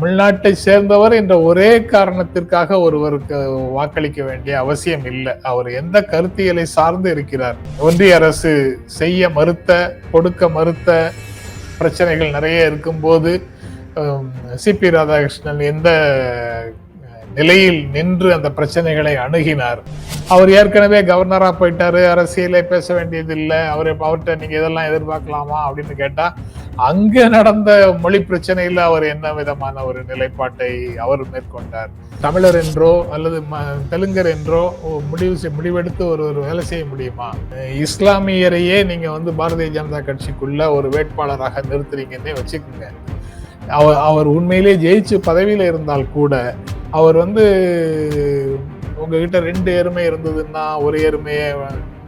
தமிழ்நாட்டை சேர்ந்தவர் என்ற ஒரே காரணத்திற்காக ஒருவருக்கு வாக்களிக்க வேண்டிய அவசியம் இல்லை. அவர் எந்த கருத்தியலை சார்ந்து இருக்கிறார்? ஒன்றிய அரசு செய்ய மறுத்த கொடுக்க மறுத்த பிரச்சனைகள் நிறைய இருக்கும்போது சிபி ராதாகிருஷ்ணன் எந்த நிலையில் நின்று அந்த பிரச்சனைகளை அணுகினார். அவர் ஏற்கனவே கவர்னராக போயிட்டாரு அரசியலே பேச வேண்டியதில்லை அவர் அவர்கிட்ட நீங்க இதெல்லாம் எதிர்பார்க்கலாமா அப்படின்னு கேட்டா அங்கே நடந்த மொழி பிரச்சனையில் அவர் என்ன விதமான ஒரு நிலைப்பாட்டை அவர் மேற்கொண்டார். தமிழர் என்றோ அல்லது தெலுங்கர் என்றோ முடிவு முடிவெடுத்து ஒரு ஒரு வேலை செய்ய முடியுமா? இஸ்லாமியரையே நீங்கள் வந்து பாரதிய ஜனதா கட்சிக்குள்ள ஒரு வேட்பாளராக நிறுத்துறீங்கன்னே வச்சுக்கோங்க. அவர் அவர் உண்மையிலே ஜெயிச்சு பதவியில் இருந்தால் கூட அவர் வந்து உங்ககிட்ட ரெண்டு எருமை இருந்ததுன்னா ஒரு எருமையை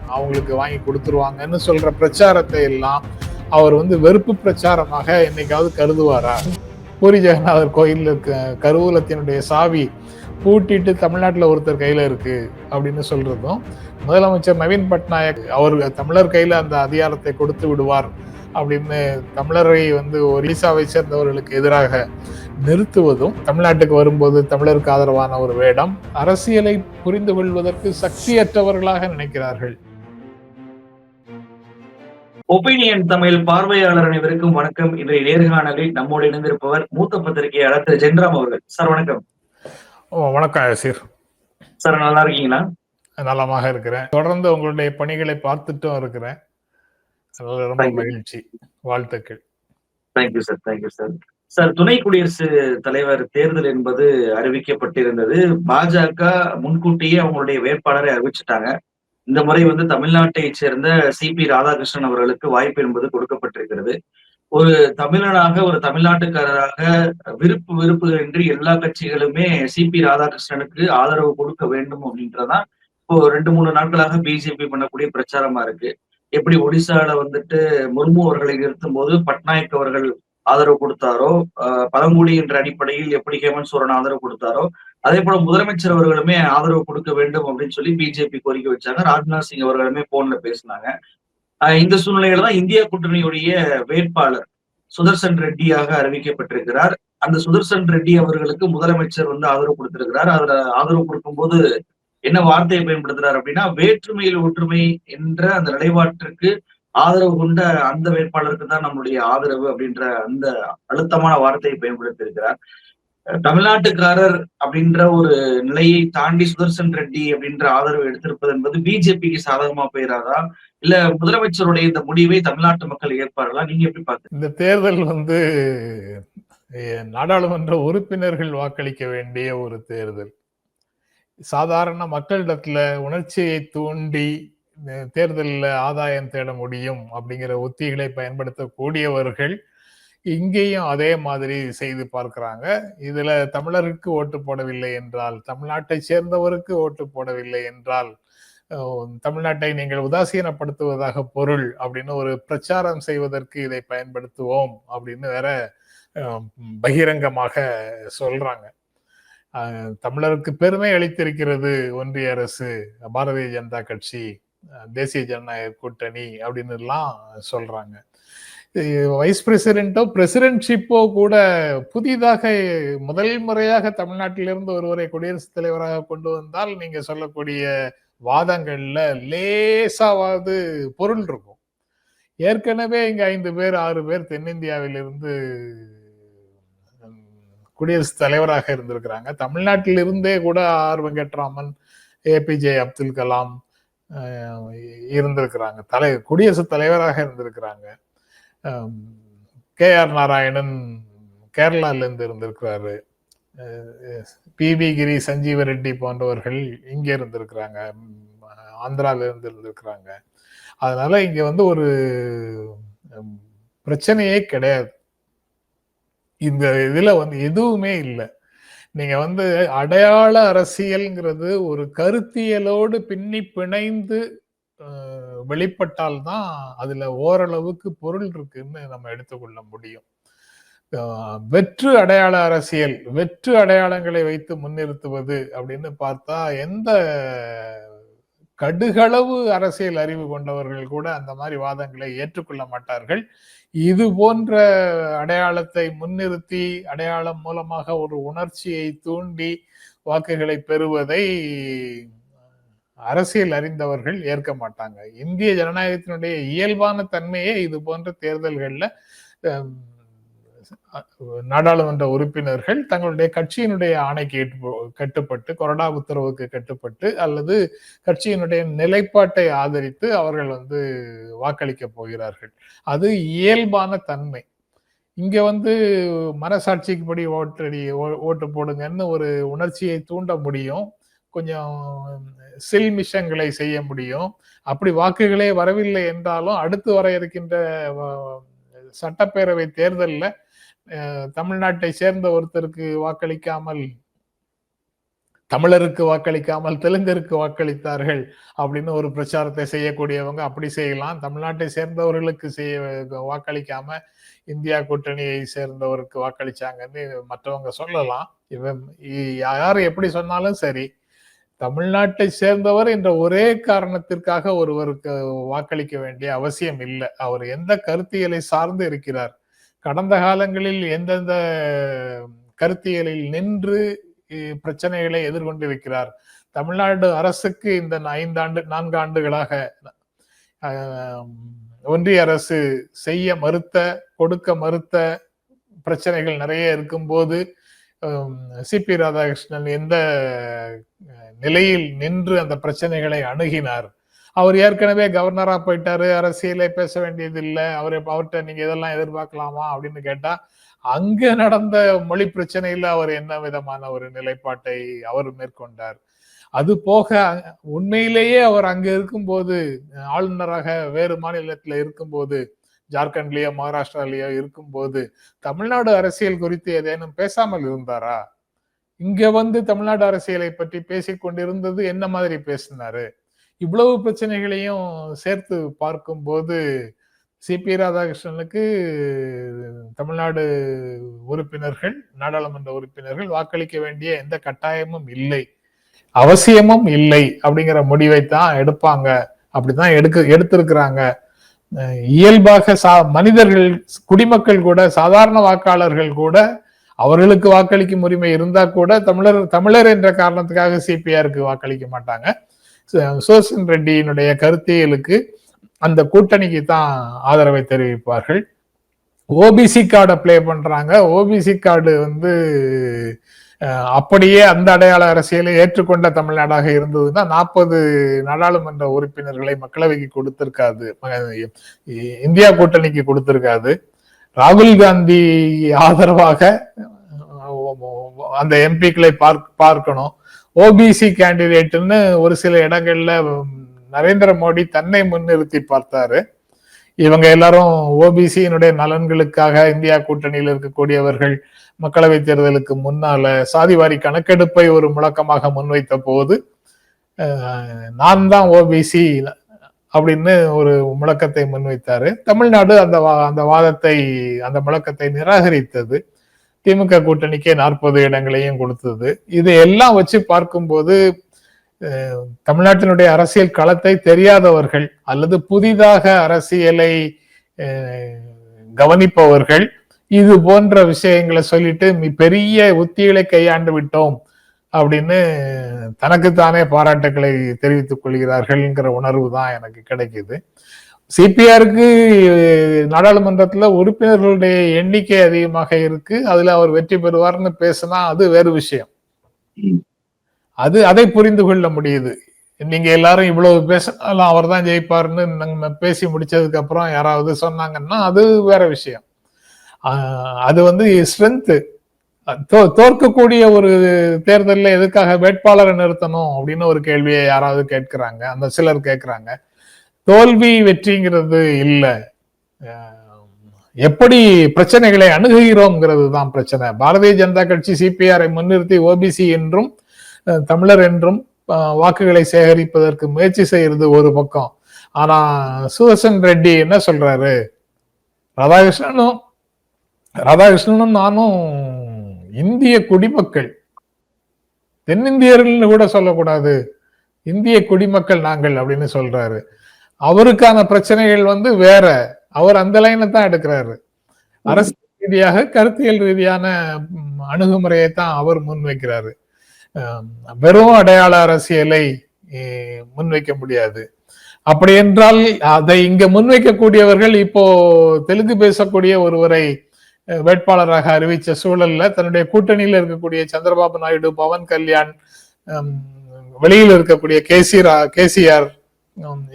அவங்களுக்கு வாங்கி கொடுத்துருவாங்கன்னு சொல்ற பிரச்சாரத்தை எல்லாம் அவர் வந்து வெறுப்பு பிரச்சாரமாக என்னைக்காவது கருதுவாரா? பூரி ஜெகநாதர் கோயில் கருவூலத்தினுடைய சாவி பூட்டிட்டு தமிழ்நாட்டில் ஒருத்தர் கையில் இருக்கு அப்படின்னு சொல்றதும் முதலமைச்சர் நவீன் பட்நாயக் அவர் தமிழர் கையில் அந்த அதிகாரத்தை கொடுத்து விடுவார். அப்படின்னு தமிழரை வந்து ஒரிசாவை சேர்ந்தவர்களுக்கு எதிராக நிறுத்துவதும் தமிழ்நாட்டுக்கு வரும்போது தமிழருக்கு ஆதரவான ஒரு வேடம் அரசியலை புரிந்து கொள்வதற்கு சக்தியற்றவர்களாக நினைக்கிறார்கள். ஒப்பீனியன் தமிழ் பார்வையாளர் அனைவருக்கும் வணக்கம். இன்றைய நேர்காணலில் நம்மோடு இணைந்திருப்பவர் மூத்த பத்திரிகையாளர் திரு ஜென்ராம் அவர்கள். சார் வணக்கம். வணக்கம் ஆசிர். சார் நல்லா இருக்கீங்களா? நலமாக இருக்கிறேன். தொடர்ந்து உங்களுடைய பணிகளை பார்த்துட்டும் இருக்கிறேன். ரொம்ப மகிழ்ச்சி. வாழ்த்துக்கள். Thank you sir thank you sir sir துணை குடியரசு தலைவர் தேர்தல் என்பது அறிவிக்கப்பட்டிருந்தது. பாஜக முன்கூட்டியே அவங்களுடைய வேட்பாளரை அறிவிச்சிட்டாங்க. இந்த முறை வந்து தமிழ்நாட்டை சேர்ந்த சி பி ராதாகிருஷ்ணன் அவர்களுக்கு வாய்ப்பு என்பது கொடுக்கப்பட்டிருக்கிறது. ஒரு தமிழனாக ஒரு தமிழ்நாட்டுக்காரராக விருப்பு விருப்புகள் என்று எல்லா கட்சிகளுமே சி பி ராதாகிருஷ்ணனுக்கு ஆதரவு கொடுக்க வேண்டும் அப்படின்றதான் இப்போ ரெண்டு மூணு நாட்களாக பிஜேபி பண்ணக்கூடிய பிரச்சாரமா இருக்கு. எப்படி ஒடிசால வந்துட்டு முர்மு அவர்களை நிறுத்தும் போது பட்நாயக் அவர்கள் ஆதரவு கொடுத்தாரோ பழங்குடி என்ற அடிப்படையில் எப்படி ஹேமந்த் சோரன் ஆதரவு கொடுத்தாரோ அதே போல முதலமைச்சர் அவர்களுமே ஆதரவு கொடுக்க வேண்டும் அப்படின்னு சொல்லி பிஜேபி கோரிக்கை வச்சாங்க. ராஜ்நாத் சிங் அவர்களுமே போன்ல பேசினாங்க. இந்த சூழ்நிலையில தான் இந்தியா கூட்டணியுடைய வேட்பாளர் சுதர்சன் ரெட்டியாக அறிவிக்கப்பட்டிருக்கிறார். அந்த சுதர்சன் ரெட்டி அவர்களுக்கு முதலமைச்சர் வந்து ஆதரவு கொடுத்திருக்கிறார். அதுல ஆதரவு கொடுக்கும்போது என்ன வார்த்தையை பயன்படுத்துறாரு அப்படின்னா வேற்றுமையில் ஒற்றுமை என்ற அந்த நிலைப்பாட்டிற்கு ஆதரவு கொண்ட அந்த வேட்பாளருக்கு தான் நம்மளுடைய ஆதரவு அப்படின்ற அந்த அழுத்தமான வார்த்தையை பயன்படுத்தி இருக்கிறார் தமிழ்நாட்டுக்காரர் அப்படின்ற ஒரு நிலையை தாண்டி சுதர்சன் ரெட்டி அப்படின்ற ஆதரவு எடுத்திருப்பது என்பது பிஜேபிக்கு சாதகமா போயிடாதா இல்ல முதலமைச்சருடைய இந்த முடிவை தமிழ்நாட்டு மக்கள் ஏற்பார்களா? நீங்க எப்படி பார்த்து இந்த தேர்தல் வந்து நாடாளுமன்ற உறுப்பினர்கள் வாக்களிக்க வேண்டிய ஒரு தேர்தல். சாதாரண மக்களிடத்துல உணர்ச்சியை தூண்டி தேர்தலில் ஆதாயம் தேட முடியும் அப்படிங்கிற உத்திகளை பயன்படுத்தக்கூடியவர்கள் இங்கேயும் அதே மாதிரி செய்து பார்க்கிறாங்க. இதுல தமிழருக்கு ஓட்டு போடவில்லை என்றால் தமிழ்நாட்டை சேர்ந்தவருக்கு ஓட்டு போடவில்லை என்றால் தமிழ்நாட்டை நீங்கள் உதாசீனப்படுத்துவதாக பொருள் அப்படின்னு ஒரு பிரச்சாரம் செய்வதற்கு இதை பயன்படுத்துவோம் அப்படின்னு வேற பகிரங்கமாக சொல்றாங்க. தமிழருக்கு பெருமை அளித்திருக்கிறது ஒன்றிய அரசு பாரதிய ஜனதா கட்சி தேசிய ஜனநாயக கூட்டணி அப்படின்னு எல்லாம் சொல்றாங்க வைஸ் பிரசிடென்ட்டோ பிரசிடென்ட்ஷிப்போ கூட புதிதாக முதல் முறையாக தமிழ்நாட்டிலிருந்து ஒருவரை குடியரசுத் தலைவராக கொண்டு வந்தால் நீங்க சொல்லக்கூடிய வாதங்கள்ல லேசாவது பொருள் இருக்கும். ஏற்கனவே இங்க ஐந்து பேர் ஆறு பேர் தென்னிந்தியாவிலிருந்து குடியரசுத் தலைவராக இருந்திருக்கிறாங்க. தமிழ்நாட்டிலிருந்தே கூட ஆர் வெங்கட்ராமன் ஏபிஜே அப்துல் கலாம் இருந்திருக்கிறாங்க. தலை குடியரசுத் தலைவராக இருந்திருக்கிறாங்க. கே ஆர் நாராயணன் கேரளால இருந்து இருந்திருக்கிறாரு பி வி கிரி சஞ்சீவ ரெட்டி போன்றவர்கள் இங்கே இருந்திருக்கிறாங்க. ஆந்திராவிலிருந்து இருந்திருக்கிறாங்க. அதனால இங்க வந்து ஒரு பிரச்சனையே கிடையாது. இந்த இதுல வந்து எதுவுமே இல்லை. நீங்க வந்து அடையாள அரசியல்ங்கிறது ஒரு கருத்தியலோடு பின்னி பிணைந்து வெளிப்பட்டால் தான் அதுல ஓரளவுக்கு பொருள் இருக்குன்னு நம்ம எடுத்துக்கொள்ள முடியும். வெற்று அடையாள அரசியல் வெற்று அடையாளங்களை வைத்து முன்னிறுத்துவது அப்படின்னு பார்த்தா எந்த கடுகளவு அரசியல் அறிவு கொண்டவர்கள் கூட அந்த மாதிரி வாதங்களை ஏற்றுக்கொள்ள மாட்டார்கள். இது போன்ற அடையாளத்தை முன்னிறுத்தி அடையாளம் மூலமாக ஒரு உணர்ச்சியை தூண்டி வாக்குகளை பெறுவதை அரசியல் அறிந்தவர்கள் ஏற்க மாட்டாங்க. இந்திய ஜனநாயகத்தினுடைய இயல்பான தன்மையே இது போன்ற தேர்தல்களில் நாடாளுமன்ற உறுப்பினர்கள் தங்களுடைய கட்சியினுடைய ஆணைக்கு கட்டுப்பட்டு கொறடா உத்தரவுக்கு கட்டுப்பட்டு அல்லது கட்சியினுடைய நிலைப்பாட்டை ஆதரித்து அவர்கள் வந்து வாக்களிக்க போகிறார்கள். அது இயல்பான தன்மை. இங்க வந்து மனசாட்சிக்கு படி ஓட்டடி ஓ- ஓட்டு போடுங்கன்னு ஒரு உணர்ச்சியை தூண்ட முடியும். கொஞ்சம் சில்மிஷங்களை செய்ய முடியும். அப்படி வாக்குகளே வரவில்லை என்றாலும் அடுத்து வர இருக்கின்ற சட்டப்பேரவை தேர்தலில் தமிழ்நாட்டை சேர்ந்த ஒருத்தருக்கு வாக்களிக்காமல் தமிழருக்கு வாக்களிக்காமல் தெலுங்கருக்கு வாக்களித்தார்கள் அப்படின்னு ஒரு பிரச்சாரத்தை செய்யக்கூடியவங்க அப்படி செய்யலாம். தமிழ்நாட்டை சேர்ந்தவர்களுக்கு செய்ய வாக்களிக்காம இந்தியா கூட்டணியை சேர்ந்தவருக்கு வாக்களிச்சாங்கன்னு மற்றவங்க சொல்லலாம். இவன் யார் எப்படி சொன்னாலும் சரி தமிழ்நாட்டை சேர்ந்தவர் என்ற ஒரே காரணத்திற்காக ஒருவருக்கு வாக்களிக்க வேண்டிய அவசியம் இல்லை. அவர் எந்த கருத்தியலை சார்ந்து இருக்கிறார்? கடந்த காலங்களில் எந்தெந்த கருத்தியலில் நின்று பிரச்சனைகளை எதிர்கொண்டிருக்கிறார்? தமிழ்நாடு அரசுக்கு இந்த ஐந்தாண்டு நான்கு ஆண்டுகளாக ஒன்றிய அரசு செய்ய மறுத்த கொடுக்க மறுத்த பிரச்சனைகள் நிறைய இருக்கும்போது சிபி ராதாகிருஷ்ணன் எந்த நிலையில் நின்று அந்த பிரச்சனைகளை அணுகினார்? அவர் ஏற்கனவே கவர்னரா போயிட்டாரு அரசியலை பேச வேண்டியது இல்லை அவர் அவர்கிட்ட நீங்க இதெல்லாம் எதிர்பார்க்கலாமா அப்படின்னு கேட்டா அங்க நடந்த மொழி பிரச்சனையில அவர் என்ன விதமான ஒரு நிலைப்பாட்டை அவர் மேற்கொண்டார். அது போக உண்மையிலேயே அவர் அங்க இருக்கும்போது ஆளுநராக வேறு மாநிலத்துல இருக்கும்போது ஜார்க்கண்ட்லயோ மகாராஷ்டிராலயோ இருக்கும்போது தமிழ்நாடு அரசியல் குறித்து ஏதேனும் பேசாமல் இருந்தாரா? இங்க வந்து தமிழ்நாடு அரசியலை பற்றி பேசிக்கொண்டிருந்தது என்ன மாதிரி பேசினாரு? இவ்வளவு பிரச்சனைகளையும் சேர்த்து பார்க்கும்போது சிபி ராதாகிருஷ்ணனுக்கு தமிழ்நாடு உறுப்பினர்கள் நாடாளுமன்ற உறுப்பினர்கள் வாக்களிக்க வேண்டிய எந்த கட்டாயமும் இல்லை. அவசியமும் இல்லை அப்படிங்கிற முடிவை தான் எடுப்பாங்க. அப்படிதான் எடுக்க எடுத்திருக்கிறாங்க. இயல்பாக சா மனிதர்கள் குடிமக்கள் கூட சாதாரண வாக்காளர்கள் கூட அவர்களுக்கு வாக்களிக்கும் உரிமை இருந்தா கூட தமிழர் தமிழர் என்ற காரணத்துக்காக சிபிஆருக்கு வாக்களிக்க மாட்டாங்க. சுதர்சன் ரெட்டியினுடைய கருத்தியலுக்கு அந்த கூட்டணிக்கு தான் ஆதரவை தெரிவிப்பார்கள். ஓபிசி கார்டை ப்ளே பண்றாங்க. ஓபிசி கார்டு வந்து அப்படியே அந்த அடையாள அரசியலை ஏற்றுக்கொண்ட தமிழ்நாடாக இருந்ததுன்னா நாற்பது நாடாளுமன்ற உறுப்பினர்களை மக்களவைக்கு கொடுத்திருக்காது. இந்தியா கூட்டணிக்கு கொடுத்திருக்காது. ராகுல் காந்தி ஆதரவாக அந்த எம்பிக்களை பார்க் பார்க்கணும். ஓபிசி கேண்டிடேட்னு ஒரு சில இடங்கள்ல நரேந்திர மோடி தன்னை முன்னிறுத்தி பார்த்தாரு. இவங்க எல்லாரும் ஓபிசியினுடைய நலன்களுக்காக இந்தியா கூட்டணியில் இருக்கக்கூடியவர்கள் மக்களவை தேர்தலுக்கு முன்னால சாதிவாரி கணக்கெடுப்பை ஒரு முழக்கமாக முன்வைத்த போது நான் தான் ஓபிசி அப்படின்னு ஒரு முழக்கத்தை முன்வைத்தாரு. தமிழ்நாடு அந்த வா- அந்த வாதத்தை அந்த முழக்கத்தை நிராகரித்தது. திமுக கூட்டணிக்கே நாற்பது இடங்களையும் கொடுத்தது. இது எல்லாம் வச்சு பார்க்கும்போது தமிழ்நாட்டினுடைய அரசியல் களத்தை தெரியாதவர்கள் அல்லது புதிதாக அரசியலை கவனிப்பவர்கள் இது போன்ற விஷயங்களை சொல்லிட்டு மி- பெரிய உத்திகளை கையாண்டு விட்டோம் அப்படின்னு தனக்குத்தானே பாராட்டுக்களை தெரிவித்துக் கொள்கிறார்கள்ங்கிற உணர்வு தான் எனக்கு கிடைக்குது. சிபிஆருக்கு நாடாளுமன்றத்துல உறுப்பினர்களுடைய எண்ணிக்கை அதிகமாக இருக்கு. அதுல அவர் வெற்றி பெறுவார்னு பேசினா அது வேறு விஷயம். அது அதை புரிந்து கொள்ள முடியுது. நீங்க எல்லாரும் இவ்வளவு பேசினாலும் அவர் தான் ஜெயிப்பாருன்னு நம்ம பேசி முடிச்சதுக்கு அப்புறம் யாராவது சொன்னாங்கன்னா அது வேற விஷயம். அது வந்து ஸ்ட்ரென்த் தோற்கக்கூடிய ஒரு தேர்தலில் எதுக்காக வேட்பாளரை நிறுத்தணும் அப்படின்னு ஒரு கேள்வியை யாராவது கேட்கிறாங்க. அந்த சிலர் கேட்கிறாங்க. தோல்வி வெற்றிங்கிறது இல்லை. எப்படி பிரச்சனைகளை அணுகுகிறோம்ங்கிறது தான் பிரச்சனை. பாரதிய ஜனதா கட்சி சிபிஆரை முன்னிறுத்தி ஓபிசி என்றும் தமிழர் என்றும் வாக்குகளை சேகரிப்பதற்கு முயற்சி செய்யறது ஒரு பக்கம். ஆனா சுதர்சன் ரெட்டி என்ன சொல்றாரு? ராதாகிருஷ்ணனும் ராதாகிருஷ்ணனும் நானும் இந்திய குடிமக்கள். தென்னிந்தியர்கள்னு கூட சொல்லக்கூடாது. இந்திய குடிமக்கள் நாங்கள் அப்படின்னு சொல்றாரு. அவருக்கான பிரச்சனைகள் வந்து வேற. அவர் அந்த லைனை தான் எடுக்கிறாரு. அரசியல் ரீதியாக கருத்தியல் ரீதியான அணுகுமுறையை தான் அவர் முன்வைக்கிறாரு. வெறும் அடையாள அரசியலை முன்வைக்க முடியாது. அப்படி என்றால் அதை இங்க முன்வைக்கக்கூடியவர்கள் இப்போ தெலுங்கு பேசக்கூடிய ஒருவரை வேட்பாளராக அறிவிச்ச சூழல்ல தன்னுடைய கூட்டணியில் இருக்கக்கூடிய சந்திரபாபு நாயுடு பவன் கல்யாண் வெளியில் இருக்கக்கூடிய கேசி கேசிஆர்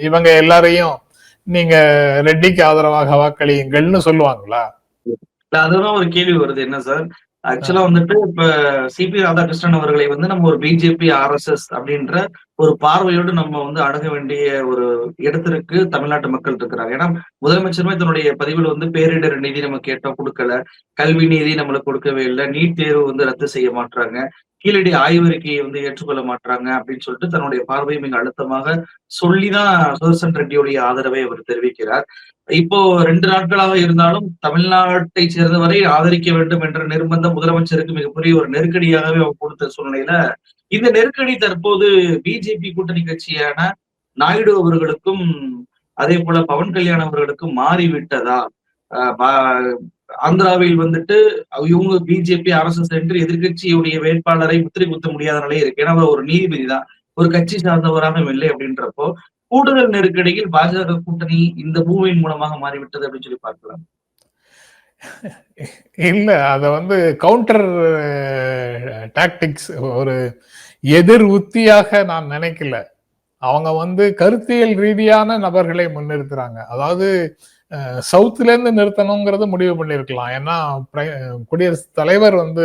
இவங்க எல்லாரையும் நீங்க ரெட்டிக்கு ஆதரவாக வாக்களியுங்கள்னு சொல்லுவாங்களா? அதுதான் ஒரு கேள்வி வருது. என்ன சார்? ஆக்சுவலா வந்துட்டு இப்ப சிபி ராதாகிருஷ்ணன் அவர்களை வந்து நம்ம ஒரு பிஜேபி ஆர்எஸ்எஸ் அப்படின்ற ஒரு பார்வையோடு நம்ம வந்து அணுக வேண்டிய ஒரு இடத்திற்கு தமிழ்நாட்டு மக்கள் இருக்கிறாங்க. ஏன்னா முதலமைச்சருமே தன்னுடைய பதிவில் வந்து பேரிடர் நிதி நம்ம கேட்டோம் கொடுக்கல. கல்வி நிதி நம்மளுக்கு கொடுக்கவே இல்லை. நீட் தேர்வு வந்து ரத்து செய்ய மாட்டாங்க கீழடி ஆய்வறிக்கையை வந்து ஏற்றுக்கொள்ள மாட்டாங்க அப்படின்னு சொல்லிட்டு தன்னுடைய பார்வையை மிக அழுத்தமாக சொல்லிதான் சுதர்சன் ரெட்டியுடைய ஆதரவை அவர் தெரிவிக்கிறார். இப்போ ரெண்டு நாட்களாக இருந்தாலும் தமிழ்நாட்டை சேர்ந்தவரை ஆதரிக்க வேண்டும் என்ற நிர்பந்தம் முதலமைச்சருக்கு மிகப்பெரிய ஒரு நெருக்கடியாகவே அவர் கொடுத்த சூழ்நிலையில இந்த நெருக்கடி தற்போது பிஜேபி கூட்டணி கட்சியான நாயுடு அவர்களுக்கும் அதே போல பவன் கல்யாண் அவர்களுக்கும் மாறிவிட்டதா? அஹ் ஆந்திராவில் வந்துட்டு இவங்க பிஜேபி அரசு என்று எதிர்கட்சியுடைய வேட்பாளரை முத்திரை குத்த முடியாத நிலையே இருக்கு. ஏன்னா ஒரு நீதிபதி தான் ஒரு கட்சி சார்ந்தவராக இல்லை அப்படின்றப்போ கூடுதல் நெருக்கடியில் பாஜக கூட்டணி இந்த பூமியின் மூலமாக மாறிவிட்டது அப்படின்னு சொல்லி பார்க்கலாம். இல்ல அத வந்து கவுண்டர் டாக்டிக்ஸ் ஒரு எதிர் உத்தியாக நான் நினைக்கல. அவங்க வந்து கருத்தியல் ரீதியான நபர்களை முன்னிறுத்துறாங்க. அதாவது சவுத்துலேருந்து நிறுத்தணுங்கிறது முடிவு பண்ணிருக்கலாம் ஏன்னா குடியரசுத் தலைவர் வந்து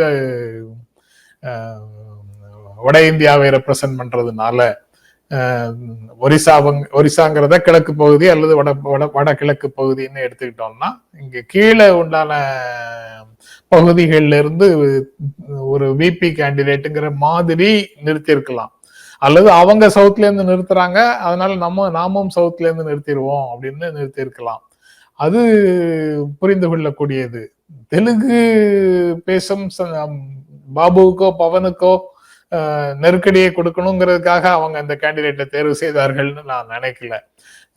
வட இந்தியாவை ரெப்ரசன்ட் பண்ணுறதுனால ஒரிசா ஒரிசாங்கிறத கிழக்கு பகுதி அல்லது வட வட வடகிழக்கு பகுதின்னு எடுத்துக்கிட்டோம்னா இங்கே கீழே உண்டான பகுதிகள்ல இருந்து ஒரு விபி கேண்டிடேட்டுங்கிற மாதிரி நிறுத்தியிருக்கலாம். அல்லது அவங்க சவுத்லேருந்து நிறுத்துறாங்க அதனால நம்ம நாமும் சவுத்துலேருந்து நிறுத்திடுவோம் அப்படின்னு நிறுத்தியிருக்கலாம். அது புரிந்து கொள்ளக்கூடியது. தெலுங்கு பேசும் பாபுவுக்கோ பவனுக்கோ நெருக்கடியை கொடுக்கணுங்கிறதுக்காக அவங்க அந்த கேண்டிடேட்டை தேர்வு செய்தார்கள்னு நான் நினைக்கல.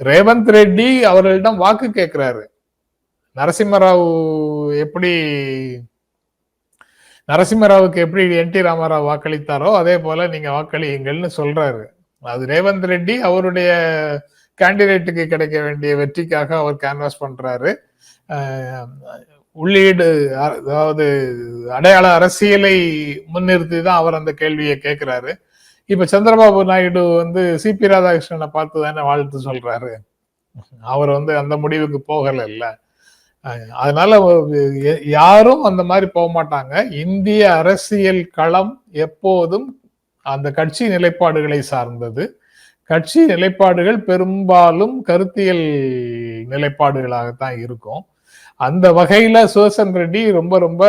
ரேவந்த் ரெட்டி அவர்களிடம் வாக்கு கேட்கிறாரு நரசிம்மராவ் எப்படி நரசிம்மராவுக்கு எப்படி என் டி ராமராவ் வாக்களித்தாரோ அதே போல நீங்க வாக்களியுங்கள்னு சொல்றாரு. அது ரேவந்த் ரெட்டி அவருடைய கேண்டிடேட்டுக்கு கிடைக்க வேண்டிய வெற்றிக்காக அவர் கேன்வாஸ் பண்றாரு. உள்ளீடு அதாவது அடையாள அரசியலை முன்னிறுத்தி தான் அவர் அந்த கேள்வியை கேட்கிறாரு இப்ப சந்திரபாபு நாயுடு வந்து சி பி ராதாகிருஷ்ணனை பார்த்து தானே வாழ்த்து சொல்றாரு. அவர் வந்து அந்த முடிவுக்கு போகல இல்ல. அதனால யாரும் அந்த மாதிரி போக மாட்டாங்க. இந்திய அரசியல் களம் எப்போதும் அந்த கட்சி நிலைப்பாடுகளை சார்ந்தது. கட்சி நிலைப்பாடுகள் பெரும்பாலும் கருத்தியல் நிலைப்பாடுகளாகத்தான் இருக்கும். அந்த வகையில சுதர்சன் ரெட்டி ரொம்ப ரொம்ப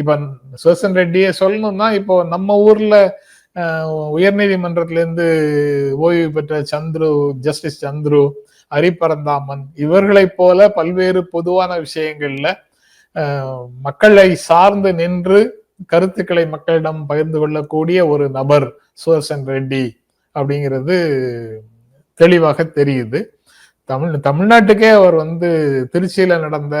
இப்ப சுதர்சன் ரெட்டியை சொல்லணும்னா இப்போ நம்ம ஊர்ல உயர்நீதிமன்றத்திலேருந்து உயர்நீதிமன்றத்துல இருந்து ஓய்வு பெற்ற சந்துரு ஜஸ்டிஸ் சந்துரு ஹரிபரந்தாமன் இவர்களைப் போல பல்வேறு பொதுவான விஷயங்கள்ல மக்களை சார்ந்து நின்று கருத்துக்களை மக்களிடம் பகிர்ந்து கொள்ளக்கூடிய ஒரு நபர் சுதர்சன் ரெட்டி. அப்படிங்கிறது தெளிவாக தெரியுது. தமிழ் தமிழ்நாட்டுக்கே அவர் வந்து திருச்சியில நடந்த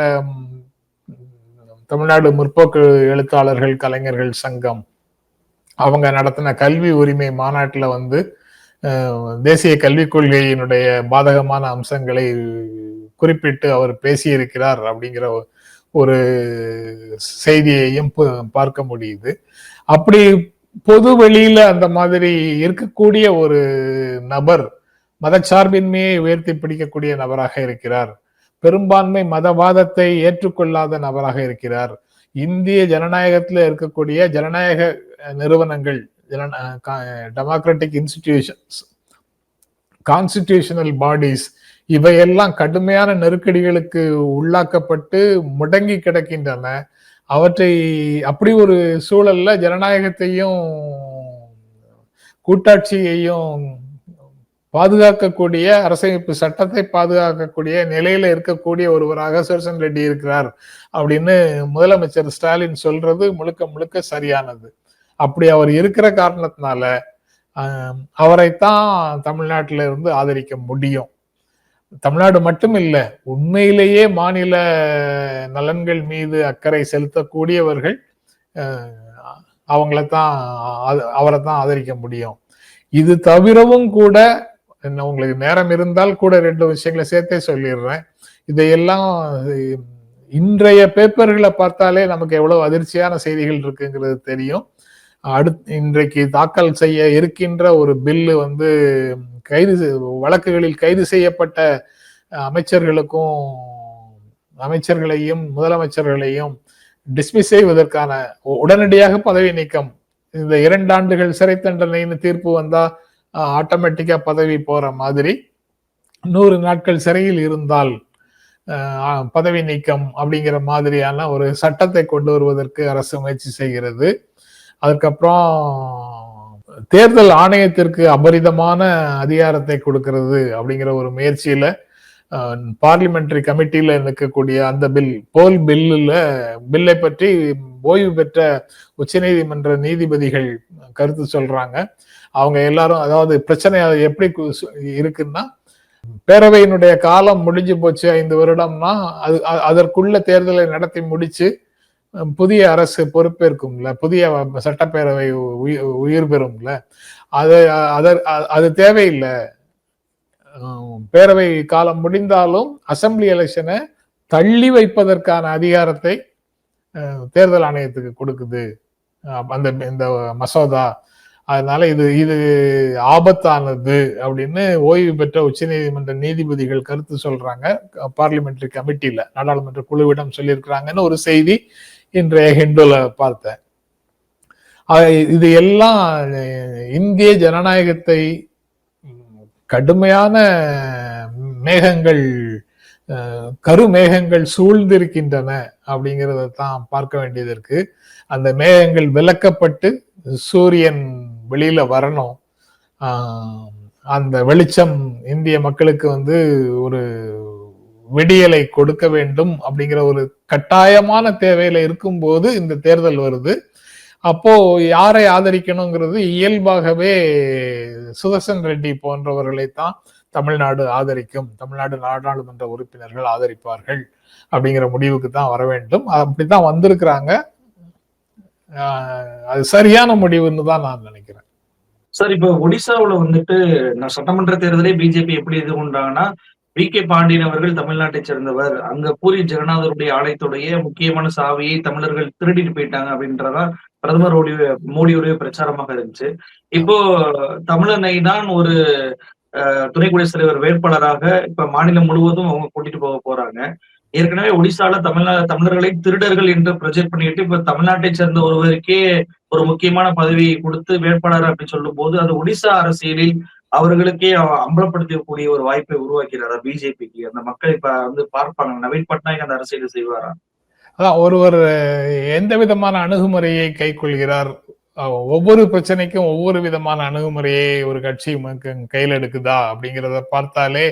தமிழ்நாடு முற்போக்கு எழுத்தாளர்கள் கலைஞர்கள் சங்கம் அவங்க நடத்தின கல்வி உரிமை மாநாட்டில் வந்து தேசிய கல்விக் கொள்கையினுடைய பாதகமான அம்சங்களை குறிப்பிட்டு அவர் பேசியிருக்கிறார் அப்படிங்கிற ஒரு செய்தியையும் பார்க்க முடியுது. அப்படி பொது வெளியில அந்த மாதிரி இருக்கக்கூடிய ஒரு நபர் மதச்சார்பின்மையை உயர்த்தி பிடிக்கக்கூடிய நபராக இருக்கிறார். பெரும்பான்மை மதவாதத்தை ஏற்றுக்கொள்ளாத நபராக இருக்கிறார். இந்திய ஜனநாயகத்தில் இருக்கக்கூடிய ஜனநாயக நிறுவனங்கள் டெமோக்ராட்டிக் இன்ஸ்டிடியூஷன்ஸ் கான்ஸ்டிடியூஷனல் பாடிஸ் இவையெல்லாம் கடுமையான நெருக்கடிகளுக்கு உள்ளாக்கப்பட்டு முடங்கி கிடக்கின்றன. அவற்றை அப்படி ஒரு சூழல்ல ஜனநாயகத்தையும் கூட்டாட்சியையும் பாதுகாக்கக்கூடிய அரசமைப்பு சட்டத்தை பாதுகாக்கக்கூடிய நிலையில இருக்கக்கூடிய ஒருவராக சுதர்சன் ரெட்டி இருக்கிறார் அப்படின்னு முதலமைச்சர் ஸ்டாலின் சொல்றது முழுக்க முழுக்க சரியானது. அப்படி அவர் இருக்கிற காரணத்தினால அவரைத்தான் தமிழ்நாட்டில இருந்து ஆதரிக்க முடியும். தமிழ்நாடு மட்டும் இல்லை உண்மையிலேயே மாநில நலன்கள் மீது அக்கறை செலுத்தக்கூடியவர்கள் அவங்கள தான் அவரை தான் ஆதரிக்க முடியும். இது தவிரவும் கூட என்ன உங்களுக்கு நேரம் இருந்தால் கூட ரெண்டு விஷயங்களை சேர்த்தே சொல்லிடுறேன். இதையெல்லாம் இன்றைய பேப்பர்களை பார்த்தாலே நமக்கு எவ்வளவு அதிர்ச்சியான செய்திகள் இருக்குங்கிறது தெரியும். அடுத்து இன்றைக்கு தாக்கல் செய்ய இருக்கின்ற ஒரு பில்லு வந்து கைது வழக்குகளில் கைது செய்யப்பட்ட அமைச்சர்களுக்கும் அமைச்சர்களையும் முதலமைச்சர்களையும் டிஸ்மிஸ் செய்வதற்கான உடனடியாக பதவி நீக்கம். இந்த இரண்டு ஆண்டுகள் சிறை தண்டனைன்னு தீர்ப்பு வந்தா ஆட்டோமேட்டிக்கா பதவி போற மாதிரி நூறு நாட்கள் சிறையில் இருந்தால் பதவி நீக்கம் அப்படிங்கிற மாதிரியான ஒரு சட்டத்தை கொண்டு வருவதற்கு அரசு முயற்சி செய்கிறது. அதுக்கப்புறம் தேர்தல் ஆணையத்திற்கு அபரிதமான அதிகாரத்தை கொடுக்கிறது அப்படிங்கிற ஒரு முயற்சியில பார்லிமெண்டரி கமிட்டியில இருக்கக்கூடிய அந்த பில் போல் பில்லுல பில்லை பற்றி ஓய்வு பெற்ற உச்சநீதிமன்ற நீதிபதிகள் கருத்து சொல்றாங்க. அவங்க எல்லாரும் அதாவது பிரச்சனை எப்படி இருக்குன்னா பேரவையினுடைய காலம் முடிஞ்சு போச்சு ஐந்து வருடம்னா அது அதற்குள்ள தேர்தலை நடத்தி முடிச்சு புதிய அரசு பொறுப்பேற்கும்ல புதிய சட்டப்பேரவை உயிர் பெறும்ல அது அது தேவையில்லை. பேரவை காலம் முடிந்தாலும் அசம்பிளி எலெக்ஷனை தள்ளி வைப்பதற்கான அதிகாரத்தை தேர்தல் ஆணையத்துக்கு கொடுக்குது. அந்த இந்த மசோதா. அதனால இது இது ஆபத்தானது அப்படின்னு ஓய்வு பெற்ற உச்ச நீதிமன்ற நீதிபதிகள் கருத்து சொல்றாங்க. பார்லிமெண்ட்ரி கமிட்டியில நாடாளுமன்ற குழுவிடம் சொல்லியிருக்கிறாங்கன்னு ஒரு செய்தி இன்றைய ஹிண்டுல பார்த்தேன். இது எல்லாம் இந்திய ஜனநாயகத்தை கடுமையான மேகங்கள் கருமேகங்கள் சூழ்ந்திருக்கின்றன அப்படிங்கிறத தான் பார்க்க வேண்டியது இருக்கு. அந்த மேகங்கள் விளக்கப்பட்டு சூரியன் வெளியில வரணும். அந்த வெளிச்சம் இந்திய மக்களுக்கு வந்து ஒரு விடியலை கொடுக்க வேண்டும் அப்படிங்கிற ஒரு கட்டாயமான தேவையில இருக்கும்போது இந்த தேர்தல் வருது. அப்போ யாரை ஆதரிக்கணுங்கிறது இயல்பாகவே சுதர்சன் ரெட்டி போன்றவர்களை தான் தமிழ்நாடு ஆதரிக்கும் தமிழ்நாடு நாடாளுமன்ற உறுப்பினர்கள் ஆதரிப்பார்கள் அப்படிங்கிற முடிவுக்கு தான் வர வேண்டும். அப்படித்தான் வந்திருக்கிறாங்க. அது சரியான முடிவுன்னு தான் நான் நினைக்கிறேன். சார் இப்போ ஒடிசாவுல வந்துட்டு நான் சட்டமன்ற தேர்தலே பிஜேபி எப்படி எதிர்கொண்டாங்கன்னா வி கே பாண்டியன் அவர்கள் தமிழ்நாட்டை சேர்ந்தவர். அங்க பூரி ஜெகநாதருடைய ஆலயத்துடைய முக்கியமான சாவியை தமிழர்கள் திருடிட்டு போயிட்டாங்க அப்படின்றதா பிரதமர் மோடியுடைய பிரச்சாரமாக இருந்துச்சு. இப்போ தமிழனை தான் ஒரு துணை குடியரசுத் தலைவர் வேட்பாளராக இப்ப மாநிலம் முழுவதும் அவங்க கூட்டிட்டு போக போறாங்க. ஏற்கனவே ஒடிசால தமிழ்நா தமிழர்களை திருடர்கள் என்று ப்ரொஜெக்ட் பண்ணிட்டு இப்ப தமிழ்நாட்டை சேர்ந்த ஒருவருக்கே ஒரு முக்கியமான பதவியை கொடுத்து வேட்பாளர் அப்படின்னு சொல்லும் போது அது ஒடிசா அரசியலில் அவர்களுக்கே அம்பலப்படுத்தக்கூடிய ஒரு வாய்ப்பை உருவாக்கிறாரா பிஜேபிக்கு? அந்த மக்கள் இப்ப வந்து பார்ப்பாங்க நவீன் பட்நாயக் அந்த அரசியல் செய்வாரா? அதான் ஒருவர் எந்த விதமான அணுகுமுறையை கைக்கொள்கிறார்? ஒவ்வொரு பிரச்சனைக்கும் ஒவ்வொரு விதமான அணுகுமுறையை ஒரு கட்சி கையில் எடுக்குதா? அப்படிங்கிறத பார்த்தாலே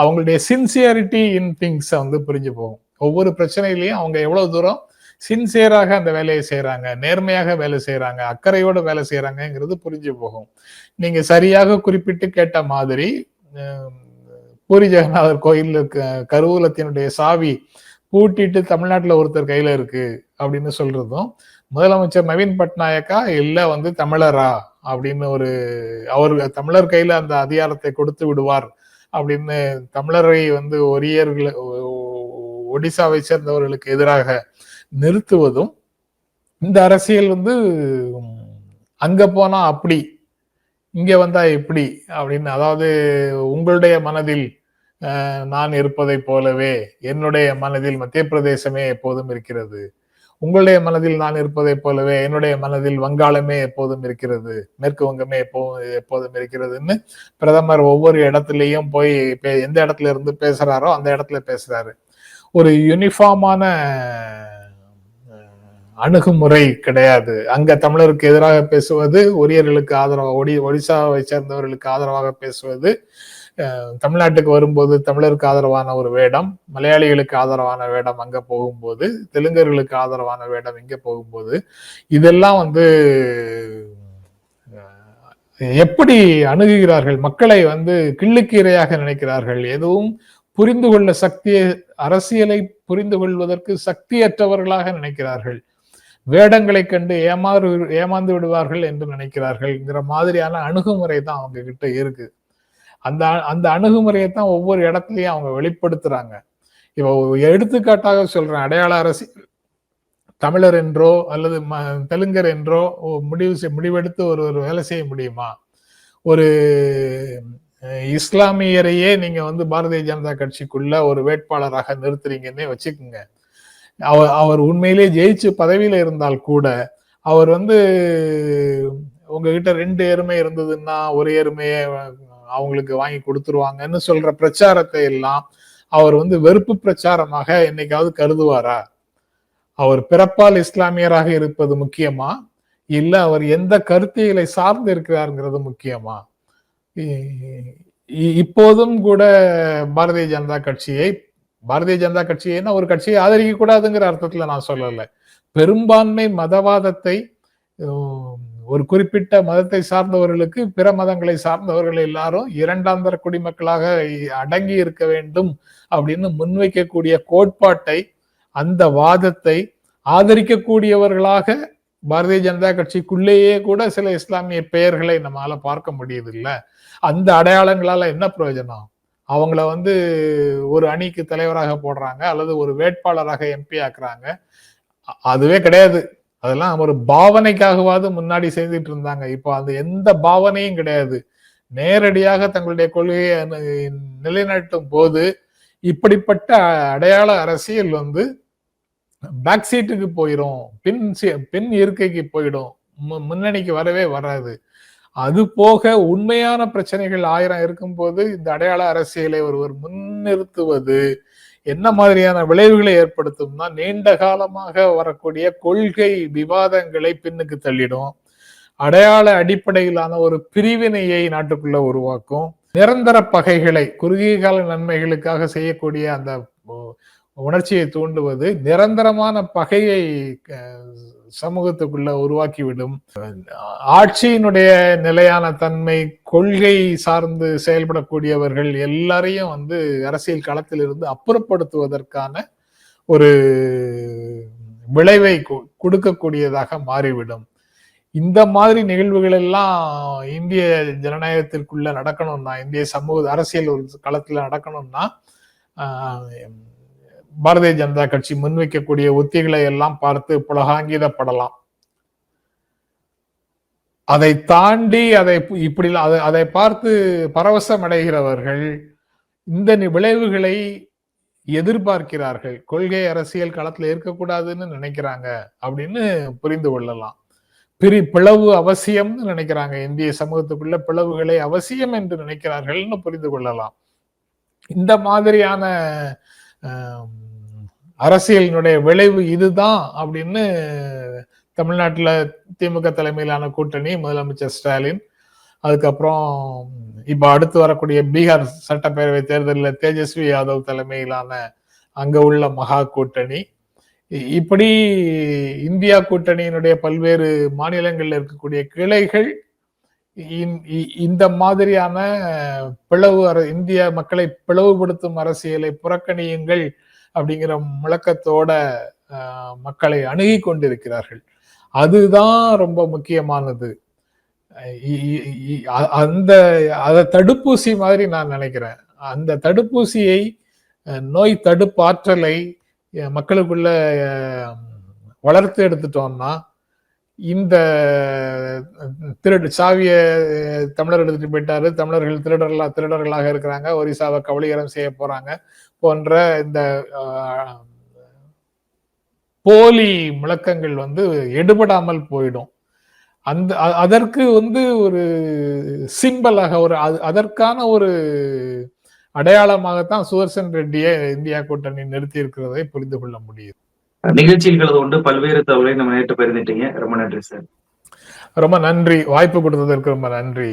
அவங்களுடைய சின்சியாரிட்டி இன் திங்ஸ் வந்து புரிஞ்சு போகும். ஒவ்வொரு பிரச்சனையிலையும் அவங்க எவ்வளவு தூரம் சின்சியராக அந்த வேலையை செய்யறாங்க நேர்மையாக வேலை செய்யறாங்க அக்கறையோட வேலை செய்யறாங்கிறது புரிஞ்சு போகும் நீங்க சரியாக குறிப்பிட்டு கேட்ட மாதிரி பூரி ஜெகநாதர் கோயில் கருவூலத்தினுடைய சாவி பூட்டிட்டு தமிழ்நாட்டுல ஒருத்தர் கையில இருக்கு அப்படின்னு சொல்றதும் முதலமைச்சர் நவீன் பட்நாயக்கா இல்ல வந்து தமிழரா அப்படின்னு ஒரு அவர் தமிழர் கையில அந்த அதிகாரத்தை கொடுத்து விடுவார் அப்படின்னு தமிழரை வந்து ஒரியர்கள் ஒடிசாவை சேர்ந்தவர்களுக்கு எதிராக நிறுத்துவதும் இந்த அரசியல் வந்து அங்க போனா அப்படி இங்க வந்தா எப்படி அப்படின்னு அதாவது உங்களுடைய மனதில் நான் இருப்பதை போலவே என்னுடைய மனதில் மத்திய பிரதேசமே எப்போதும் இருக்கிறது. உங்களுடைய மனதில் நான் இருப்பதை போலவே என்னுடைய மனதில் வங்காளமே எப்போதும் இருக்கிறது. மேற்கு வங்கமே எப்போ எப்போதும் இருக்கிறதுன்னு பிரதமர் ஒவ்வொரு இடத்துலையும் போய் எந்த இடத்துல இருந்து பேசுறாரோ அந்த இடத்துல பேசுறாரு. ஒரு யூனிஃபார்மான அணுகுமுறை கிடையாது. அங்க தமிழருக்கு எதிராக பேசுவது ஒரியர்களுக்கு ஆதரவாக ஒடி ஒடிசாவை சேர்ந்தவர்களுக்கு ஆதரவாக பேசுவது தமிழ்நாட்டுக்கு வரும்போது தமிழருக்கு ஆதரவான ஒரு வேடம் மலையாளிகளுக்கு ஆதரவான வேடம் அங்க போகும்போது தெலுங்கர்களுக்கு ஆதரவான வேடம் இங்க போகும்போது இதெல்லாம் வந்து எப்படி அணுகுகிறார்கள்? மக்களை வந்து கிள்ளுக்கீரையாக நினைக்கிறார்கள். எதுவும் புரிந்து கொள்ள சக்தியை அரசியலை புரிந்து கொள்வதற்கு சக்தியற்றவர்களாக நினைக்கிறார்கள். வேடங்களை கண்டு ஏமாறு ஏமாந்து விடுவார்கள் என்று நினைக்கிறார்கள்ங்கிற மாதிரியான அணுகுமுறை தான் அவங்க கிட்ட இருக்கு. அந்த அந்த அணுகுமுறையை தான் ஒவ்வொரு இடத்துலையும் அவங்க வெளிப்படுத்துறாங்க. இப்போ எடுத்துக்காட்டாக சொல்றேன் அடையாள அரசு தமிழர் என்றோ அல்லது ம தெலுங்கர் என்றோ முடிவு முடிவெடுத்து ஒரு ஒரு வேலை செய்ய முடியுமா? ஒரு இஸ்லாமியரையே நீங்க வந்து பாரதிய ஜனதா கட்சிக்குள்ள ஒரு வேட்பாளராக நிறுத்துறீங்கன்னே வச்சுக்கோங்க. அவர் அவர் உண்மையிலே ஜெயிச்சு பதவியில இருந்தால் கூட அவர் வந்து உங்ககிட்ட ரெண்டு எருமை இருந்ததுன்னா ஒரு எருமையை அவங்களுக்கு வாங்கி கொடுத்துருவாங்கன்னு சொல்ற பிரச்சாரத்தை எல்லாம் அவர் வந்து வெறுப்பு பிரச்சாரமாக என்னைக்காவது கருதுவாரா? அவர் பிறப்பால் இஸ்லாமியராக இருப்பது முக்கியமா? இல்ல அவர் எந்த கருத்தியலை சார்ந்து இருக்கிறாருங்கிறது முக்கியமா? இப்போதும் கூட பாரதிய ஜனதா கட்சியை பாரதிய ஜனதா கட்சியை ஒரு கட்சியை ஆதரிக்க கூடாதுங்கிற அர்த்தத்துல நான் சொல்லல. பெரும்பான்மை மதவாதத்தை ஒரு குறிப்பிட்ட மதத்தை சார்ந்தவர்களுக்கு பிற மதங்களை சார்ந்தவர்கள் எல்லாரும் இரண்டாம் தர குடிமக்களாக அடங்கி இருக்க வேண்டும் அப்படின்னு முன்வைக்கக்கூடிய கோட்பாட்டை அந்த வாதத்தை ஆதரிக்கக்கூடியவர்களாக பாரதிய ஜனதா கட்சிக்குள்ளேயே கூட சில இஸ்லாமிய பெயர்களை நம்மளால பார்க்க முடியுது இல்ல அந்த அடையாளங்களால என்ன பிரயோஜனம்? அவங்கள வந்து ஒரு அணிக்கு தலைவராக போடுறாங்க அல்லது ஒரு வேட்பாளராக எம்பி ஆக்குறாங்க. அதுவே கிடையாது. அதெல்லாம் ஒரு பாவனைக்காகவாது முன்னாடி செய்துட்டு இருந்தாங்க. இப்போ அந்த எந்த பாவனையும் கிடையாது. நேரடியாக தங்களுடைய கொள்கையை நிலைநாட்டும் போது இப்படிப்பட்ட அடையாள அரசியல் வந்து பேக் சீட்டுக்கு போயிடும் பின் பின் இருக்கைக்கு போயிடும். முன்னணிக்கு வரவே வராது. அது போக உண்மையான பிரச்சனைகள் ஆயிரம் இருக்கும்போது இந்த அடையாள அரசியலை ஒருவர் முன்னிறுத்துவது என்ன மாதிரியான விளைவுகளை ஏற்படுத்தும்னா நீண்ட காலமாக வரக்கூடிய கொள்கை விவாதங்களை பின்னுக்கு தள்ளிடும். அடையாள அடிப்படையிலான ஒரு பிரிவினையை நாட்டுக்குள்ள உருவாக்கும். நிரந்தர பகைகளை குறுகிய கால நன்மைகளுக்காக செய்யக்கூடிய அந்த உணர்ச்சியை தூண்டுவது நிரந்தரமான பகையை சமூகத்துக்குள்ள உருவாக்கிவிடும். ஆட்சியினுடைய நிலையான தன்மை கொள்கை சார்ந்து செயல்படக்கூடியவர்கள் எல்லாரையும் வந்து அரசியல் களத்தில் இருந்து அப்புறப்படுத்துவதற்கான ஒரு விளைவை கொடுக்கக்கூடியதாக மாறிவிடும். இந்த மாதிரி நிகழ்வுகள் எல்லாம் இந்திய ஜனநாயகத்திற்குள்ள நடக்கணும்னா இந்திய சமூக அரசியல் களத்துல நடக்கணும்னா பாரதிய ஜனதா கட்சி முன்வைக்கக்கூடிய உத்திகளை எல்லாம் பார்த்து புலகாங்கிதப்படலாம். அதை தாண்டி அதை இப்படி அதை பார்த்து பரவசம் அடைகிறவர்கள் இந்த விளைவுகளை எதிர்பார்க்கிறார்கள். கொள்கை அரசியல் களத்துல இருக்கக்கூடாதுன்னு நினைக்கிறாங்க அப்படின்னு புரிந்து கொள்ளலாம். பிரி பிளவு அவசியம்னு நினைக்கிறாங்க. இந்திய சமூகத்துக்குள்ள பிளவுகளை அவசியம் என்று நினைக்கிறார்கள்னு புரிந்து கொள்ளலாம். இந்த மாதிரியான அரசியலினுடைய விளைவு இதுதான் அப்படின்னு தமிழ்நாட்டில் திமுக தலைமையிலான கூட்டணி முதலமைச்சர் ஸ்டாலின். அதுக்கப்புறம் இப்போ அடுத்து வரக்கூடிய பீகார் சட்டப்பேரவை தேர்தலில் தேஜஸ்வி யாதவ் தலைமையிலான அங்கே உள்ள மகா கூட்டணி. இப்படி இந்தியா கூட்டணியினுடைய பல்வேறு மாநிலங்களில் இருக்கக்கூடிய கிளைகள் இந்த மாதிரியான பிளவு இந்திய மக்களை பிளவுபடுத்தும் அரசியலை புறக்கணியுங்கள் அப்படிங்கிற முழக்கத்தோட மக்களை அணுகி கொண்டிருக்கிறார்கள். அதுதான் ரொம்ப முக்கியமானது. அந்த அதை தடுப்பூசி மாதிரி நான் நினைக்கிறேன். அந்த தடுப்பூசியை நோய் தடுப்பாற்றலை மக்களுக்குள்ள வளர்த்து எடுத்துட்டோம்னா இந்த திருடு சாவிய தமிழர் எடுத்துட்டு போயிட்டாரு. தமிழர்கள் திருடர்களா திருடர்களாக இருக்கிறாங்க. ஒரிசாவை கவலீகரம் செய்ய போறாங்க. போன்ற இந்த போலி முழக்கங்கள் வந்து எடுபடாமல் போயிடும். அந்த அதற்கு வந்து ஒரு சிம்பலாக ஒரு அதற்கான ஒரு அடையாளமாகத்தான் சுதர்சன் ரெட்டியை இந்தியா கூட்டணி நிறுத்தி இருக்கிறதை புரிந்து கொள்ள முடியுது. நிகழ்ச்சியில் கலந்து கொண்டு பல்வேறு தகவலை நம்ம நேற்று பகிர்ந்துட்டீங்க. ரொம்ப நன்றி சார். ரொம்ப நன்றி. வாய்ப்பு கொடுத்ததற்கு ரொம்ப நன்றி.